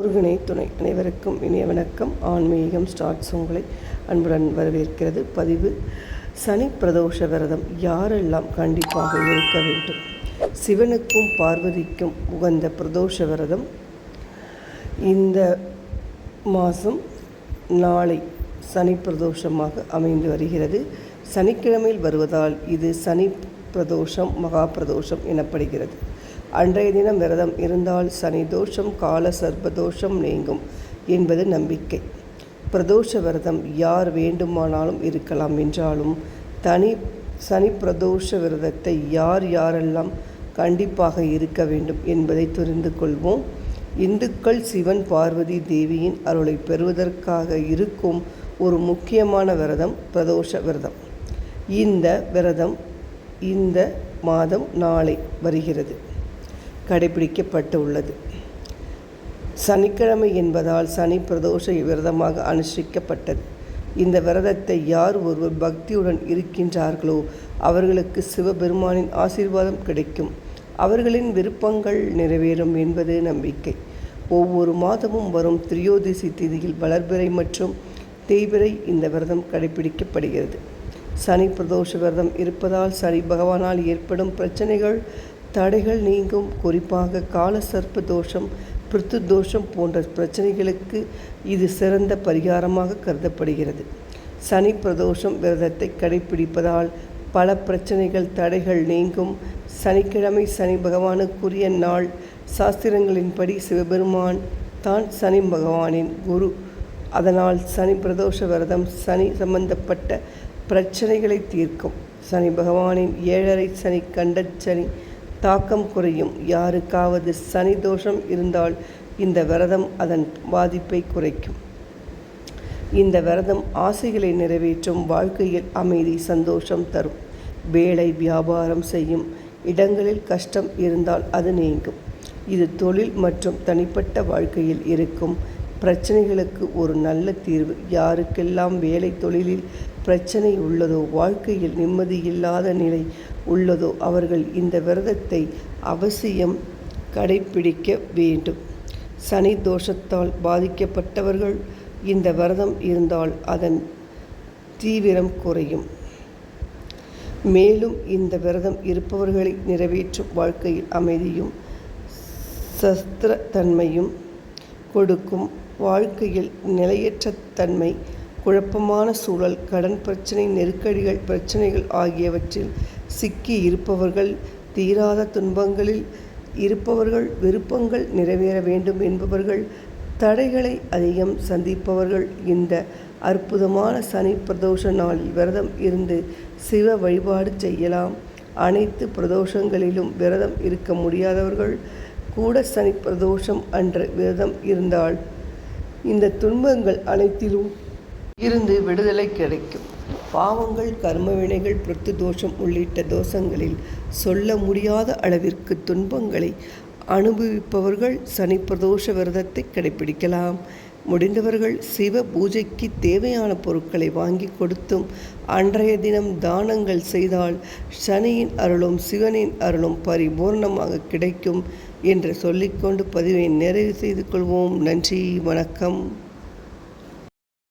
முருகனை துணை அனைவருக்கும் இனிய வணக்கம். ஆன்மீகம் ஸ்டார்ட்ஸ் உங்களை அன்புடன் வரவேற்கிறது. பதிவு சனி பிரதோஷ விரதம். யாரெல்லாம் கண்டிப்பாக இருக்க வேண்டும்? சிவனுக்கும் பார்வதிக்கும் உகந்த பிரதோஷ விரதம். இந்த மாதம் நாளை சனி பிரதோஷமாக அமைந்து வருகிறது. சனிக்கிழமையில் வருவதால் இது சனி பிரதோஷம் மகா பிரதோஷம் எனப்படுகிறது. அன்றைய தினம் விரதம் இருந்தால் சனி தோஷம் கால சர்ப்பதோஷம் நீங்கும் என்பது நம்பிக்கை. பிரதோஷ விரதம் யார் வேண்டுமானாலும் இருக்கலாம் என்றாலும் தனி சனி பிரதோஷ விரதத்தை யார் யாரெல்லாம் கண்டிப்பாக இருக்க வேண்டும் என்பதை தெரிந்து கொள்வோம். இந்துக்கள் சிவன் பார்வதி தேவியின் அருளை பெறுவதற்காக இருக்கும் ஒரு முக்கியமான விரதம் பிரதோஷ விரதம். இந்த விரதம் இந்த மாதம் நாளை வருகிறது. கடைபிடிக்கப்பட்டு உள்ளது சனிக்கிழமை என்பதால் சனி பிரதோஷ விரதமாக அனுஷ்டிக்கப்பட்டது. இந்த விரதத்தை யார் ஒருவர் பக்தியுடன் இருக்கின்றார்களோ அவர்களுக்கு சிவபெருமானின் ஆசீர்வாதம் கிடைக்கும். அவர்களின் விருப்பங்கள் நிறைவேறும் என்பது நம்பிக்கை. ஒவ்வொரு மாதமும் வரும் திரியோதிசி திதியில் வளர்பிறை மற்றும் தேய்பிறை இந்த விரதம் கடைபிடிக்கப்படுகிறது. சனி பிரதோஷ விரதம் இருப்பதால் சனி பகவானால் ஏற்படும் பிரச்சனைகள் தடைகள் நீங்கும். குறிப்பாக கால சர்ப்ப தோஷம் பிருத்து தோஷம் போன்ற பிரச்சனைகளுக்கு இது சிறந்த பரிகாரமாக கருதப்படுகிறது. சனி பிரதோஷம் விரதத்தை கடைபிடிப்பதால் பல பிரச்சனைகள் தடைகள் நீங்கும். சனிக்கிழமை சனி பகவானுக்குரிய நாள். சாஸ்திரங்களின்படி சிவபெருமான் தான் சனி பகவானின் குரு. அதனால் சனி பிரதோஷ விரதம் சனி சம்பந்தப்பட்ட பிரச்சனைகளை தீர்க்கும். சனி பகவானின் ஏழரை சனி கண்டச்சனி தாக்கம் குறையும். யாருக்காவது சனி தோஷம் இருந்தால் இந்த விரதம் அதன் பாதிப்பை குறைக்கும். இந்த விரதம் ஆசைகளை நிறைவேற்றும் வாழ்க்கையில் அமைதி சந்தோஷம் தரும். வேலை வியாபாரம் செய்யும் இடங்களில் கஷ்டம் இருந்தால் அது நீங்கும். இது தொழில் மற்றும் தனிப்பட்ட வாழ்க்கையில் இருக்கும் பிரச்சனைகளுக்கு ஒரு நல்ல தீர்வு. யாருக்கெல்லாம் வேலை தொழிலில் பிரச்சனை உள்ளதோ வாழ்க்கையில் நிம்மதியில்லாத நிலை உள்ளதோ அவர்கள் இந்த விரதத்தை அவசியம் கடைபிடிக்க வேண்டும். சனி தோஷத்தால் பாதிக்கப்பட்டவர்கள் இந்த விரதம் இருந்தால் அதன் தீவிரம் குறையும். மேலும் இந்த விரதம் இருப்பவர்களை நிறைவேற்றும் வாழ்க்கையில் அமைதியும் சஸ்திர தன்மையும் கொடுக்கும் வாழ்க்கையில் நிலையற்ற தன்மை குழப்பமான சூழல் கடன் பிரச்சனை நெருக்கடிகள் பிரச்சனைகள் ஆகியவற்றில் சிக்கி இருப்பவர்கள் தீராத துன்பங்களில் இருப்பவர்கள் விருப்பங்கள் நிறைவேற வேண்டும் என்பவர்கள் தடைகளை அதிகம் சந்திப்பவர்கள். இந்த அற்புதமான சனி பிரதோஷ நாளில் விரதம் இருந்து சிவ வழிபாடு செய்யலாம். அனைத்து பிரதோஷங்களிலும் விரதம் இருக்க முடியாதவர்கள் கூட சனி பிரதோஷம் அன்று விரதம் இருந்தால் இந்த துன்பங்கள் அனைத்திலும் இருந்து விடுதலை கிடைக்கும். பாவங்கள் கர்மவினைகள் பிரத்து தோஷம் உள்ளிட்ட தோஷங்களில் சொல்ல முடியாத அளவிற்கு துன்பங்களை அனுபவிப்பவர்கள் சனி பிரதோஷ விரதத்தை கடைபிடிக்கலாம் முடிந்தவர்கள் சிவ பூஜைக்கு தேவையான பொருட்களை வாங்கி கொடுத்தும் அன்றைய தினம் தானங்கள் செய்தால் சனியின் அருளும் சிவனின் அருளும் பரிபூர்ணமாக கிடைக்கும் என்று சொல்லிக்கொண்டு பதிவை நிறைவு செய்து கொள்வோம். நன்றி வணக்கம்.